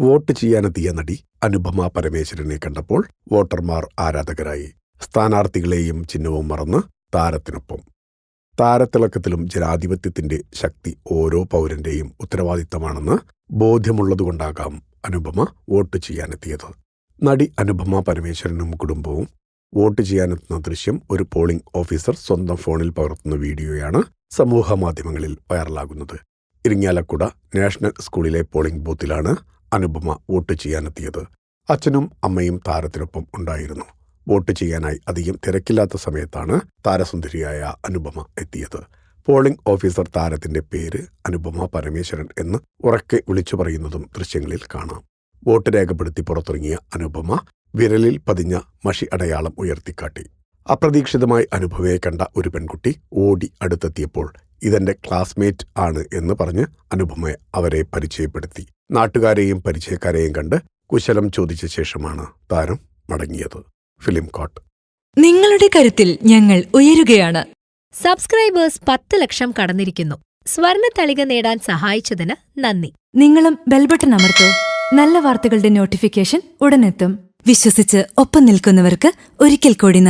Vote ചെയ്യാനെത്തിയ നടി അനുപമ പരമേശ്വരനെ കണ്ടപ്പോൾ വോട്ടർമാർ ആരാധകരായി. സ്ഥാനാർത്ഥികളെയും ചിഹ്നവും മറന്ന് താരത്തിനൊപ്പം. താരത്തിളക്കത്തിലും ജനാധിപത്യത്തിന്റെ ശക്തി ഓരോ പൗരന്റെയും ഉത്തരവാദിത്തമാണെന്ന് ബോധ്യമുള്ളതുകൊണ്ടാകാം അനുപമ വോട്ട് ചെയ്യാനെത്തിയത്. നടി അനുപമ പരമേശ്വരനും കുടുംബവും വോട്ട് ചെയ്യാനെത്തുന്ന ദൃശ്യം ഒരു പോളിംഗ് ഓഫീസർ സ്വന്തം ഫോണിൽ പകർത്തുന്ന വീഡിയോയാണ് സമൂഹമാധ്യമങ്ങളിൽ വൈറലാകുന്നത്. ഇരിങ്ങാലക്കുട നാഷണൽ സ്കൂളിലെ പോളിംഗ് ബൂത്തിലാണ് അനുപമ വോട്ട് ചെയ്യാനെത്തിയത്. അച്ഛനും അമ്മയും താരത്തിനൊപ്പം ഉണ്ടായിരുന്നു. വോട്ട് ചെയ്യാനായി അധികം തിരക്കില്ലാത്ത സമയത്താണ് താരസുന്ദരിയായ അനുപമ എത്തിയത്. പോളിംഗ് ഓഫീസർ താരത്തിന്റെ പേര് അനുപമ പരമേശ്വരൻ എന്ന് ഉറക്കെ വിളിച്ചു പറയുന്നതും ദൃശ്യങ്ങളിൽ കാണാം. വോട്ട് രേഖപ്പെടുത്തി പുറത്തിറങ്ങിയ അനുപമ വിരലിൽ പതിഞ്ഞ മഷി അടയാളം ഉയർത്തിക്കാട്ടി. അപ്രതീക്ഷിതമായി അനുഭവയെ കണ്ട ഒരു പെൺകുട്ടി ഓടി അടുത്തെത്തിയപ്പോൾ ഇതെന്റെ ക്ലാസ്മേറ്റ് ആണ് എന്ന് പറഞ്ഞ് അനുപമ അവരെ പരിചയപ്പെടുത്തി. നാട്ടുകാരെയും പരിചയക്കാരെയും കണ്ട് കുശലം ചോദിച്ച ശേഷമാണ് താരം മടങ്ങിയത്. ഫിലിം കോട്ട്. നിങ്ങളുടെ കരുത്തിൽ ഞങ്ങൾ ഉയരുകയാണ്. സബ്സ്ക്രൈബേഴ്സ് പത്ത് ലക്ഷം കടന്നിരിക്കുന്നു. സ്വർണ തളിക നേടാൻ സഹായിച്ചതിന് നന്ദി. നിങ്ങളും ബെൽബട്ടൺ അമർത്തോ. നല്ല വാർത്തകളുടെ നോട്ടിഫിക്കേഷൻ ഉടനെത്തും. വിശ്വസിച്ച് ഒപ്പം നിൽക്കുന്നവർക്ക് ഒരിക്കൽ കൂടി നന്ദി.